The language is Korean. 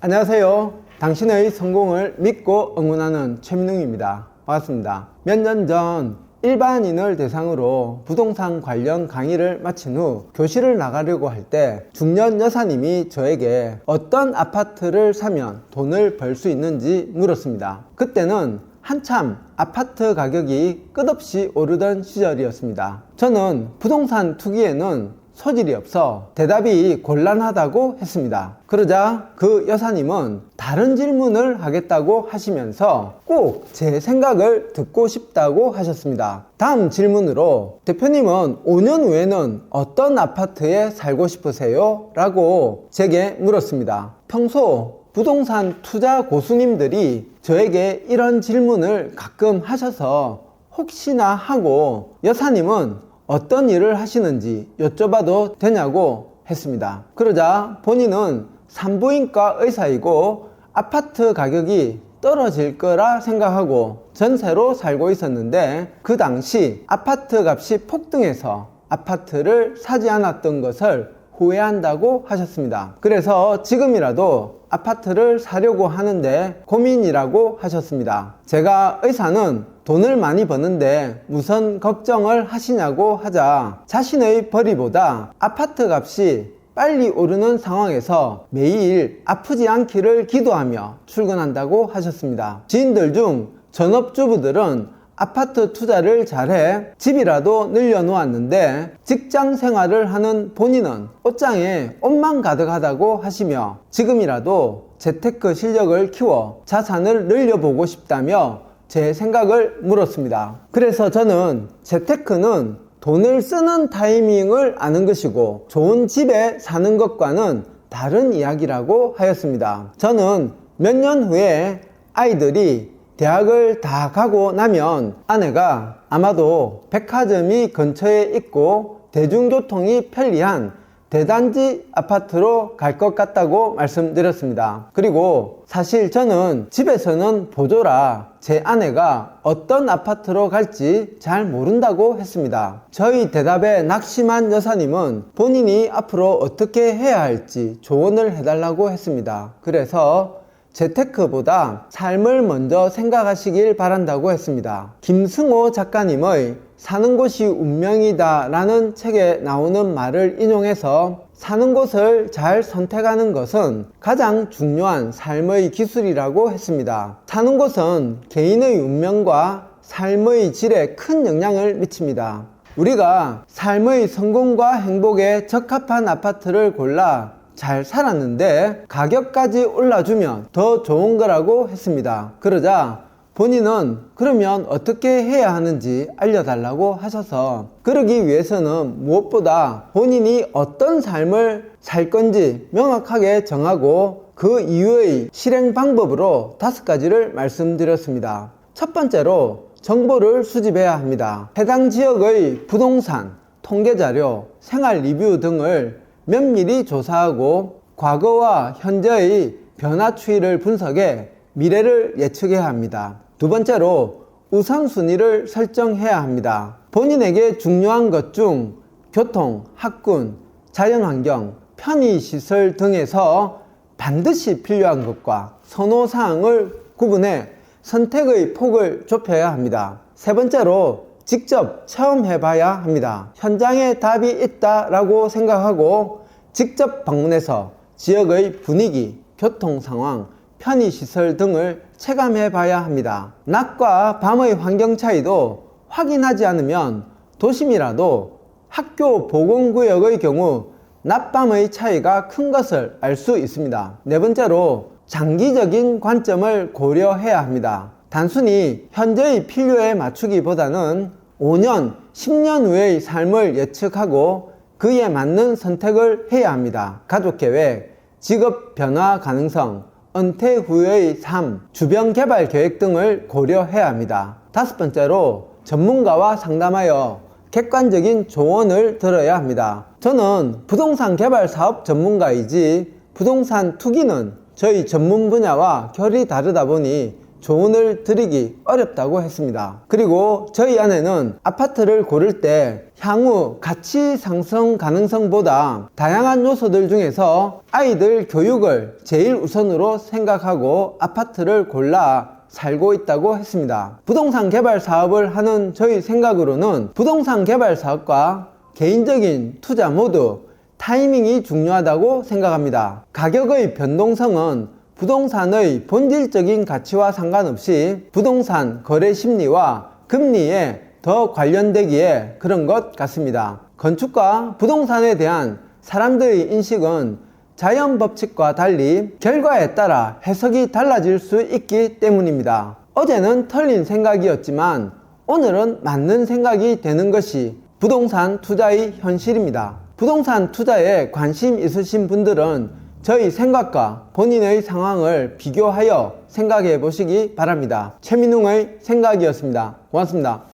안녕하세요. 당신의 성공을 믿고 응원하는 최민웅입니다. 반갑습니다. 몇 년 전 일반인을 대상으로 부동산 관련 강의를 마친 후 교실을 나가려고 할 때 중년 여사님이 저에게 어떤 아파트를 사면 돈을 벌 수 있는지 물었습니다. 그때는 한참 아파트 가격이 끝없이 오르던 시절이었습니다. 저는 부동산 투기에는 소질이 없어 대답이 곤란하다고 했습니다. 그러자 그 여사님은 다른 질문을 하겠다고 하시면서 꼭 제 생각을 듣고 싶다고 하셨습니다. 다음 질문으로 대표님은 5년 후에는 어떤 아파트에 살고 싶으세요? 라고 제게 물었습니다. 평소 부동산 투자 고수님들이 저에게 이런 질문을 가끔 하셔서 혹시나 하고 여사님은 어떤 일을 하시는지 여쭤봐도 되냐고 했습니다. 그러자 본인은 산부인과 의사이고 아파트 가격이 떨어질 거라 생각하고 전세로 살고 있었는데 그 당시 아파트 값이 폭등해서 아파트를 사지 않았던 것을 후회한다고 하셨습니다. 그래서 지금이라도 아파트를 사려고 하는데 고민이라고 하셨습니다. 제가 의사는 돈을 많이 버는데 무슨 걱정을 하시냐고 하자 자신의 벌이보다 아파트 값이 빨리 오르는 상황에서 매일 아프지 않기를 기도하며 출근한다고 하셨습니다. 지인들 중 전업주부들은 아파트 투자를 잘해 집이라도 늘려놓았는데 직장 생활을 하는 본인은 옷장에 옷만 가득하다고 하시며 지금이라도 재테크 실력을 키워 자산을 늘려보고 싶다며 제 생각을 물었습니다. 그래서 저는 재테크는 돈을 쓰는 타이밍을 아는 것이고 좋은 집에 사는 것과는 다른 이야기라고 하였습니다. 저는 몇 년 후에 아이들이 대학을 다 가고 나면 아내가 아마도 백화점이 근처에 있고 대중교통이 편리한 대단지 아파트로 갈 것 같다고 말씀드렸습니다. 그리고 사실 저는 집에서는 보조라 제 아내가 어떤 아파트로 갈지 잘 모른다고 했습니다. 저희 대답에 낙심한 여사님은 본인이 앞으로 어떻게 해야 할지 조언을 해달라고 했습니다. 그래서 재테크보다 삶을 먼저 생각하시길 바란다고 했습니다. 김승호 작가님의 사는 곳이 운명이다 라는 책에 나오는 말을 인용해서 사는 곳을 잘 선택하는 것은 가장 중요한 삶의 기술이라고 했습니다. 사는 곳은 개인의 운명과 삶의 질에 큰 영향을 미칩니다. 우리가 삶의 성공과 행복에 적합한 아파트를 골라 잘 살았는데 가격까지 올라주면 더 좋은 거라고 했습니다. 그러자 본인은 그러면 어떻게 해야 하는지 알려달라고 하셔서 그러기 위해서는 무엇보다 본인이 어떤 삶을 살 건지 명확하게 정하고 그 이후의 실행 방법으로 다섯 가지를 말씀드렸습니다. 첫 번째로 정보를 수집해야 합니다. 해당 지역의 부동산, 통계자료, 생활 리뷰 등을 면밀히 조사하고 과거와 현재의 변화 추이를 분석해 미래를 예측해야 합니다. 두 번째로 우선순위를 설정해야 합니다. 본인에게 중요한 것 중 교통, 학군, 자연환경, 편의시설 등에서 반드시 필요한 것과 선호사항을 구분해 선택의 폭을 좁혀야 합니다. 세 번째로 직접 체험해 봐야 합니다. 현장에 답이 있다라고 생각하고 직접 방문해서 지역의 분위기, 교통 상황, 편의시설 등을 체감해 봐야 합니다. 낮과 밤의 환경 차이도 확인하지 않으면 도심이라도 학교 보건구역의 경우 낮밤의 차이가 큰 것을 알 수 있습니다. 네 번째로 장기적인 관점을 고려해야 합니다. 단순히 현재의 필요에 맞추기보다는 5년, 10년 후의 삶을 예측하고 그에 맞는 선택을 해야 합니다. 가족 계획, 직업 변화 가능성, 은퇴 후의 삶, 주변 개발 계획 등을 고려해야 합니다. 다섯 번째로 전문가와 상담하여 객관적인 조언을 들어야 합니다. 저는 부동산 개발 사업 전문가이지 부동산 투기는 저희 전문 분야와 결이 다르다 보니 조언을 드리기 어렵다고 했습니다. 그리고 저희 아내는 아파트를 고를 때 향후 가치 상승 가능성보다 다양한 요소들 중에서 아이들 교육을 제일 우선으로 생각하고 아파트를 골라 살고 있다고 했습니다. 부동산 개발 사업을 하는 저희 생각으로는 부동산 개발 사업과 개인적인 투자 모두 타이밍이 중요하다고 생각합니다. 가격의 변동성은 부동산의 본질적인 가치와 상관없이 부동산 거래 심리와 금리에 더 관련되기에 그런 것 같습니다. 건축과 부동산에 대한 사람들의 인식은 자연 법칙과 달리 결과에 따라 해석이 달라질 수 있기 때문입니다. 어제는 틀린 생각이었지만 오늘은 맞는 생각이 되는 것이 부동산 투자의 현실입니다. 부동산 투자에 관심 있으신 분들은 저희 생각과 본인의 상황을 비교하여 생각해 보시기 바랍니다. 최민웅의 생각이었습니다. 고맙습니다.